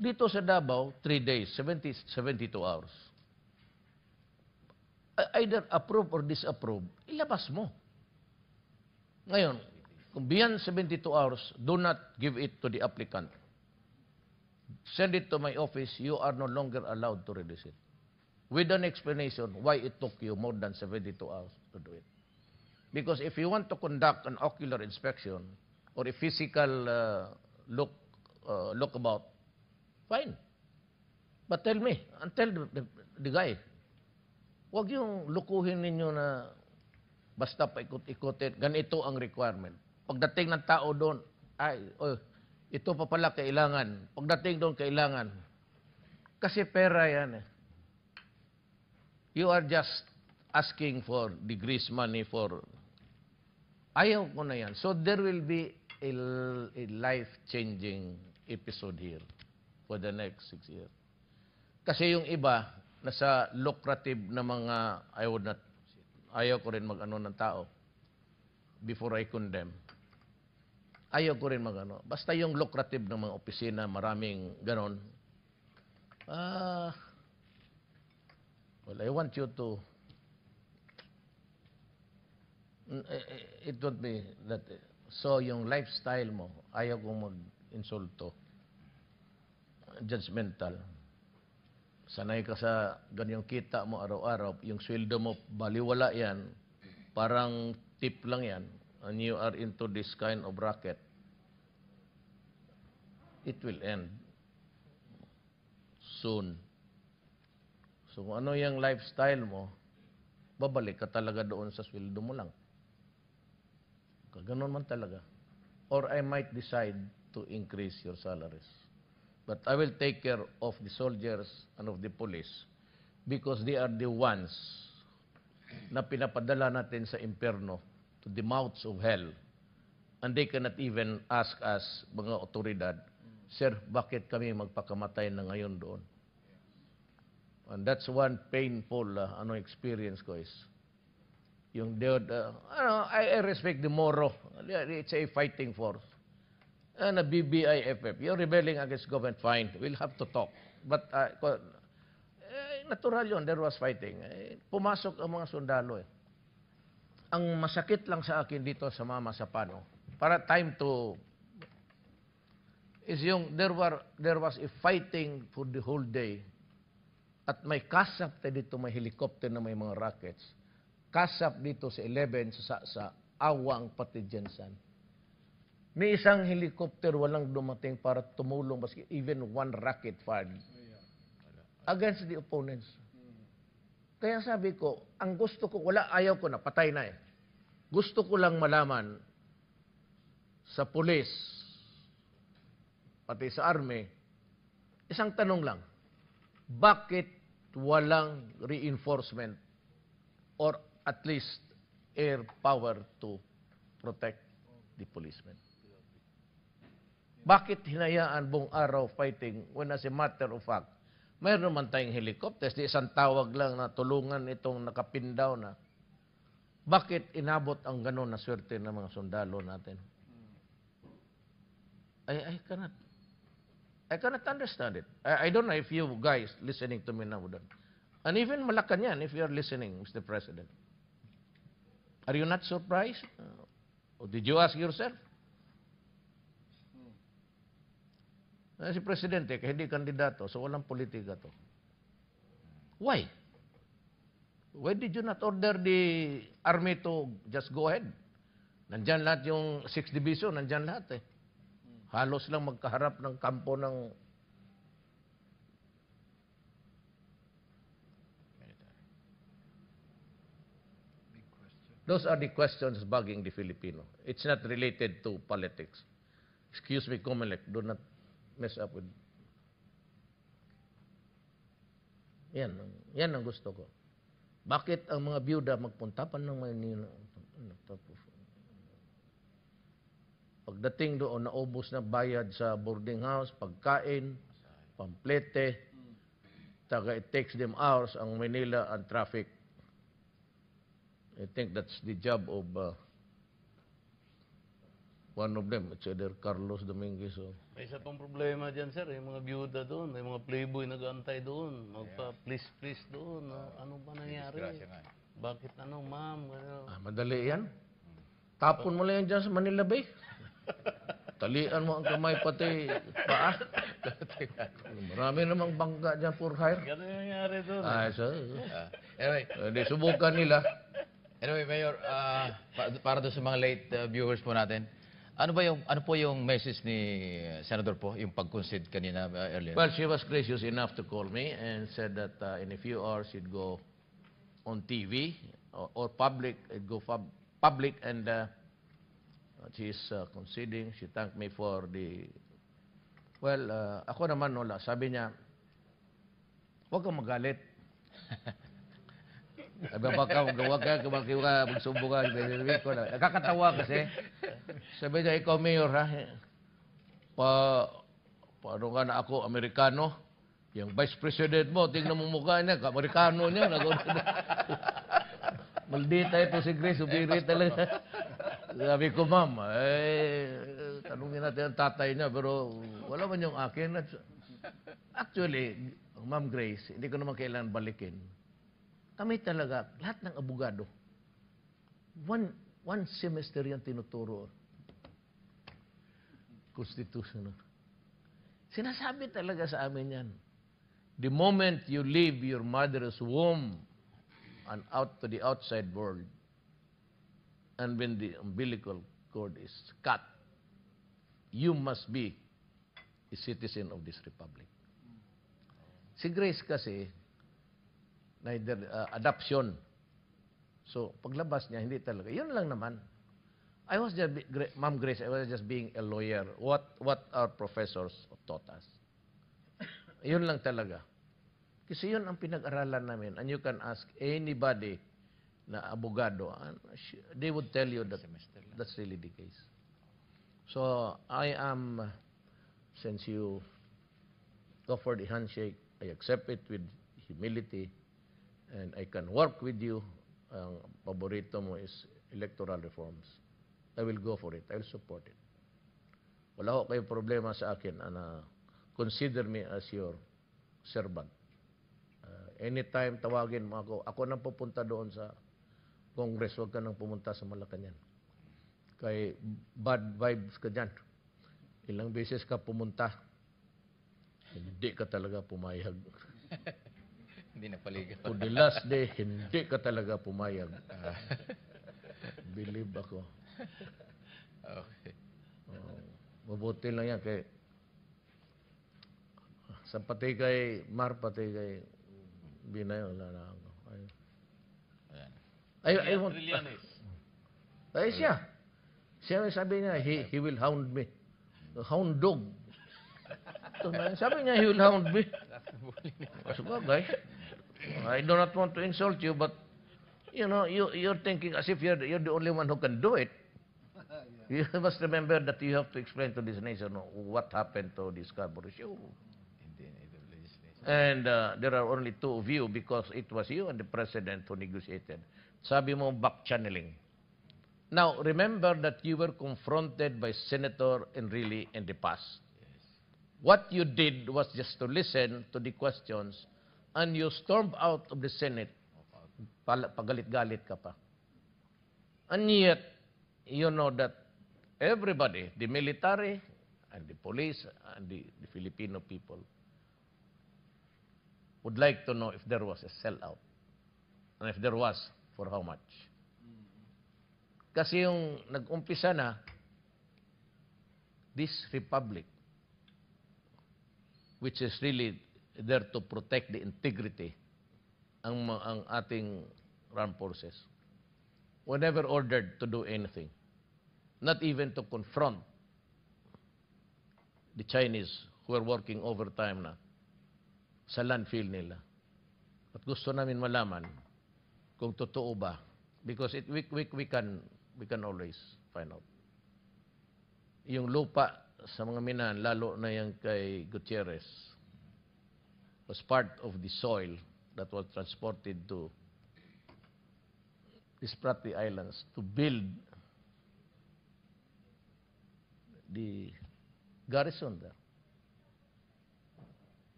dito sa Davao, 3 days, 70, 72 hours. I- Either approve or disapprove, ilabas mo. Ngayon, kung beyond 72 hours, do not give it to the applicant. Send it to my office, you are no longer allowed to release it. With an explanation why it took you more than 72 hours to do it. Because if you want to conduct an ocular inspection or a physical uh, look uh, look about, fine. But tell me, and tell the, the, the guy, huwag yung lukuhin ninyo na basta paikot-ikotin, ganito ang requirement. Pagdating ng tao doon, ay, oh, ito pa pala kailangan. Pagdating doon, kailangan. Kasi pera yan eh. You are just asking for degrees money for... Ayaw ko na yan. So there will be a, a life-changing episode here for the next six years. Kasi yung iba, nasa lucrative na mga, would not, ayaw ko rin mag-ano ng tao before I condemn. Ayaw ko rin mag-ano. Basta yung lucrative ng mga opisina, maraming ganon. Ah, well, I want you to, Mm, eh, eh, it would be that, eh, so yung lifestyle mo, ayaw kong mag-insulto, judgmental. Sanay ka sa ganyang kita mo araw-araw, yung sweldo mo, baliwala yan, parang tip lang yan, and you are into this kind of racket, it will end soon. So kung ano yung lifestyle mo, babalik ka talaga doon sa sweldo mo lang. Ganon man talaga. Or I might decide to increase your salaries. But I will take care of the soldiers and of the police because they are the ones na pinapadala natin sa impyerno to the mouths of hell. And they cannot even ask us, mga otoridad, Sir, bakit kami magpakamatay na ngayon doon? And that's one painful uh, ano experience ko is yung the, uh, ano, I, I respect the Moro. It's a fighting force. And a BBIFF. You're rebelling against government, fine. We'll have to talk. But uh, natural yun, there was fighting. Eh, pumasok ang mga sundalo eh. Ang masakit lang sa akin dito sa Mama sa Pano, para time to is yung there were there was a fighting for the whole day at may kasap dito may helicopter na may mga rockets kasap dito sa 11 sa, sa awang pati Jensen. May isang helicopter walang dumating para tumulong maski even one rocket fired against the opponents. Kaya sabi ko, ang gusto ko, wala, ayaw ko na, patay na eh. Gusto ko lang malaman sa pulis, pati sa army, isang tanong lang, bakit walang reinforcement or at least air power to protect the policemen? Bakit hinayaan buong araw fighting when as a matter of fact, mayroon naman tayong helicopters, di isang tawag lang na tulungan itong nakapindaw na. Bakit inabot ang gano'n na swerte ng mga sundalo natin? I, I cannot. I cannot understand it. I, I don't know if you guys listening to me now, then. and even Malacanang, if you are listening, Mr. President, are you not surprised? Uh, or did you ask yourself? Si Presidente, kaya hindi kandidato, so walang politika to. Why? Why did you not order the army to just go ahead? Nandyan lahat yung 6th Division, nandyan lahat eh. Halos lang magkaharap ng kampo ng... Those are the questions bugging the Filipino. It's not related to politics. Excuse me, Comelec, do not mess up with... Yan, yan ang gusto ko. Bakit ang mga byuda magpunta pa ng Maynila? Pagdating doon, naubos na bayad sa boarding house, pagkain, pamplete, taga it takes them hours ang Manila and traffic. I think that's the job of uh, one of them, it's either Carlos Dominguez or... May isa pang problema dyan, sir. Yung mga byuda doon, may mga playboy nag-antay doon. Magpa-please, please doon. Ah, Ano ba nangyari? Bakit ano, ma'am? Ano? Ah, madali yan. Tapon mo lang yan dyan sa Manila Bay. Talian mo ang kamay pati paa. Marami namang bangka dyan for hire. Ganun yung nangyari doon. Ah, so, Ah, anyway, eh, di subukan nila. anyway, Mayor, ah, pa- para doon sa mga late ah, viewers po natin, ano ba yung ano po yung message ni uh, Senator po, yung pag-concede kanina ah, earlier? Well, she was gracious enough to call me and said that uh, in a few hours she'd go on TV or, or public, it'd go pub- public and uh, she's uh, conceding. She thanked me for the, well, uh, ako naman wala. Sabi niya, huwag kang magalit. Sabi ba ka, huwag ka, huwag ka, magsumbo ka. Ko na, nakakatawa kasi. Sabi niya, ikaw mayor ha, pa, paano ka na ako, Amerikano? Yung vice president mo, tingnan mo mukha niya, Amerikano niya. Maldita ito si Grace, ubiri talaga. Sabi ko, ma'am, eh, tanungin natin ang tatay niya, pero wala man yung akin. Actually, ma'am Grace, hindi ko naman kailangan balikin. Kami talaga, lahat ng abogado, one, one semester yan tinuturo. Constitutional. Sinasabi talaga sa amin yan. The moment you leave your mother's womb and out to the outside world, and when the umbilical cord is cut, you must be a citizen of this republic. Si Grace kasi, neither uh, adoption. So, paglabas niya, hindi talaga. Yun lang naman. I was just, Ma'am Grace, I was just being a lawyer. What, what our professors taught us. Yun lang talaga. Kasi yun ang pinag-aralan namin. And you can ask anybody na abogado, and sh- they would tell you that that's really the case. So, I am, since you offered the handshake, I accept it with humility, and I can work with you. Ang paborito mo is electoral reforms. I will go for it. I will support it. Wala ko kayong problema sa akin na consider me as your servant. Uh, anytime tawagin mo ako, ako nang pupunta doon sa Congress, huwag ka nang pumunta sa Malacanang. Kay bad vibes ka dyan. Ilang beses ka pumunta, hindi ka talaga pumayag. Hindi na paligaw. To the last day, hindi ka talaga pumayag. Ah, believe ako. Okay. Oh, mabuti lang yan kay sa pati kay Mar, pati kay Binay, wala na ako. Ay, ay, ay, Trillanes. ay siya. Siya may sabi niya, he, he will hound me. Hound dog. Sabi niya, he will hound me. Sabagay. I do not want to insult you, but you know, you, you're thinking as if you're, you're the only one who can do it. You must remember that you have to explain to this nation what happened to this legislation. And uh, there are only two of you because it was you and the president who negotiated. Sabi mo, back channeling. Now, remember that you were confronted by Senator Enrile in the past. What you did was just to listen to the questions and you stormed out of the Senate. Pagalit-galit ka pa. And yet, you know that everybody, the military and the police and the, the Filipino people, would like to know if there was a sellout. And if there was, for how much. Kasi yung nag-umpisa na, this republic, which is really there to protect the integrity ang, ang ating armed forces, were never ordered to do anything. Not even to confront the Chinese who are working overtime na sa landfill nila. At gusto namin malaman kung totoo ba because it we, we, we can we can always find out. Yung lupa sa mga minan lalo na yung kay Gutierrez was part of the soil that was transported to these Spratly Islands to build the garrison there.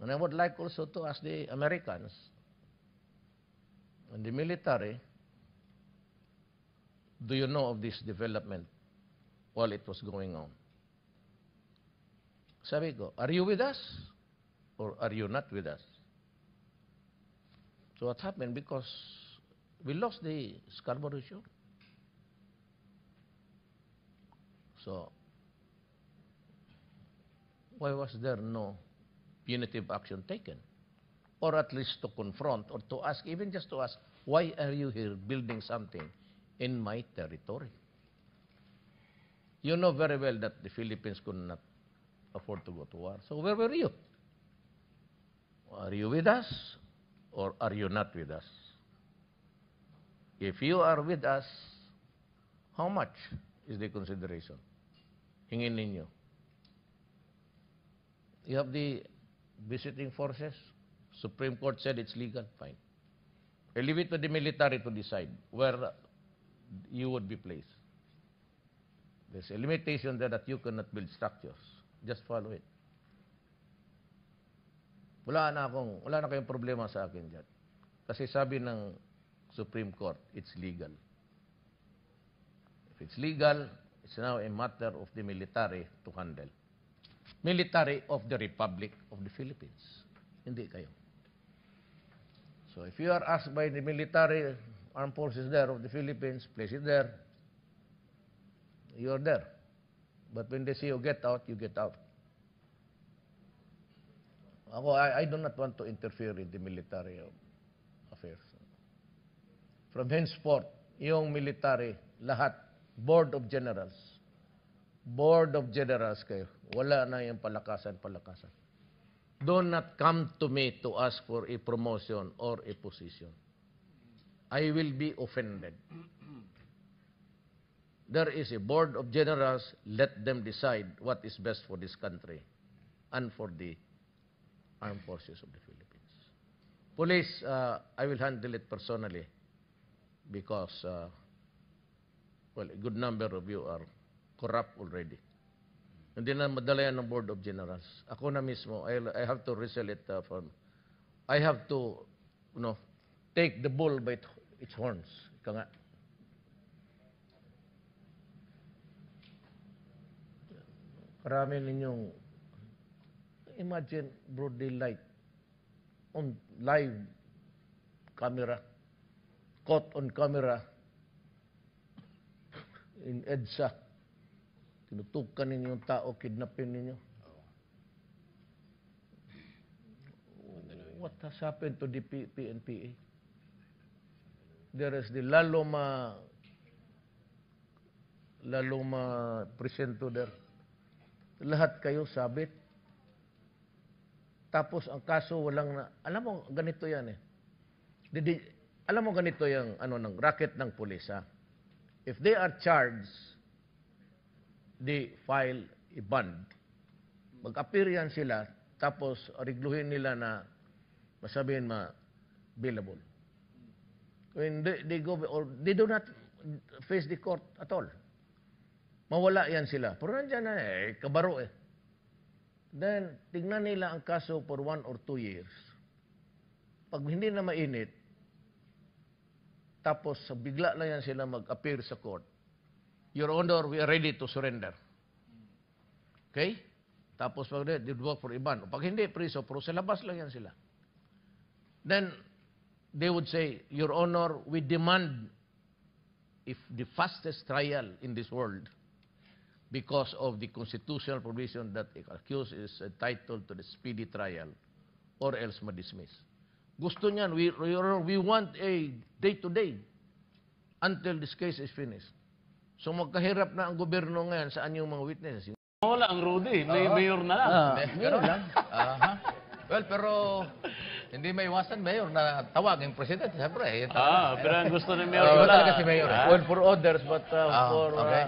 And I would like also to ask the Americans and the military, do you know of this development while it was going on? Sabi ko, are you with us or are you not with us? So what happened? Because we lost the Scarborough Show. So, why was there no punitive action taken? Or at least to confront or to ask, even just to ask, why are you here building something in my territory? You know very well that the Philippines could not afford to go to war. So where were you? Are you with us or are you not with us? If you are with us, how much is the consideration? Hingin ninyo. You have the visiting forces. Supreme Court said it's legal. Fine. I leave it to the military to decide where you would be placed. There's a limitation there that you cannot build structures. Just follow it. Wala na akong, wala na kayong problema sa akin dyan. Kasi sabi ng Supreme Court, it's legal. If it's legal, it's now a matter of the military to handle. Military of the Republic of the Philippines. Hindi kayo. So if you are asked by the military armed forces there of the Philippines, place it there, you are there. But when they say you get out, you get out. Ako, I, I do not want to interfere in the military affairs. From henceforth, yung military, lahat, Board of Generals, Board of Generals kayo, wala na yung palakasan-palakasan. Do not come to me to ask for a promotion or a position. I will be offended. There is a board of generals, let them decide what is best for this country and for the armed forces of the Philippines. Police, uh, I will handle it personally because, uh, well, a good number of you are corrupt already. Hindi na madala yan ng Board of Generals. Ako na mismo, I, I have to wrestle it uh, from, I have to, you know, take the bull by its horns. Ika nga. Karami ninyong, imagine broad daylight, on live camera, caught on camera, in EDSA, tinutukan ninyo yung tao, kidnapin ninyo. What has happened to the PNPA? There is the Laloma Laloma presento there. Lahat kayo sabit. Tapos ang kaso walang na, alam mo ganito yan eh. Didi, alam mo ganito yung ano ng racket ng pulis ha. If they are charged, they file a bond. Mag-appear yan sila, tapos arigluhin nila na masabihin ma billable. When they, they go or they do not face the court at all. Mawala yan sila. Pero nandiyan na eh, kabaro eh. Then, tignan nila ang kaso for one or two years. Pag hindi na mainit, tapos bigla lang yan sila mag-appear sa court, Your Honor, we are ready to surrender. Okay? Tapos pag they work for Iban. Pag hindi, priso, pero sa labas lang yan sila. Then, they would say, Your Honor, we demand if the fastest trial in this world because of the constitutional provision that the accused is entitled to the speedy trial or else ma-dismiss. Gusto niyan, we, we want a day-to-day until this case is finished. So magkahirap na ang gobyerno ngayon saan yung mga witnesses. Wala ang Rudy. May mayor na lang. Eh, ganun lang. Aha. Well, pero hindi may iwasan, Mayor, na tawag yung president. Siyempre, eh. Ah, pero ang gusto ni Mayor Iba wala. talaga si Mayor. eh. Well, for others, but uh, Ah, for... uh, okay.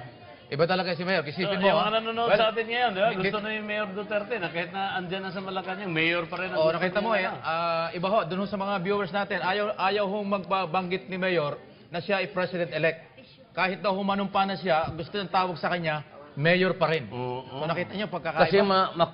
Iba talaga si Mayor. Isipin yung mo, mga ah. nanonood Well, sa atin ngayon, di ba? Gusto na yung Mayor Duterte na kahit na andyan na sa Malacanang, Mayor pa rin ang Oh, gusto nakita mo eh, niya. ah, iba ho, dun ho sa mga viewers natin, ayaw, ayaw hong magbabanggit ni Mayor na siya ay President-elect. Kahit daw humanumpa na siya, gusto niyang tawag sa kanya, mayor pa rin. Oo. So nakita niyo pagkakaiba. Kasi ma, ma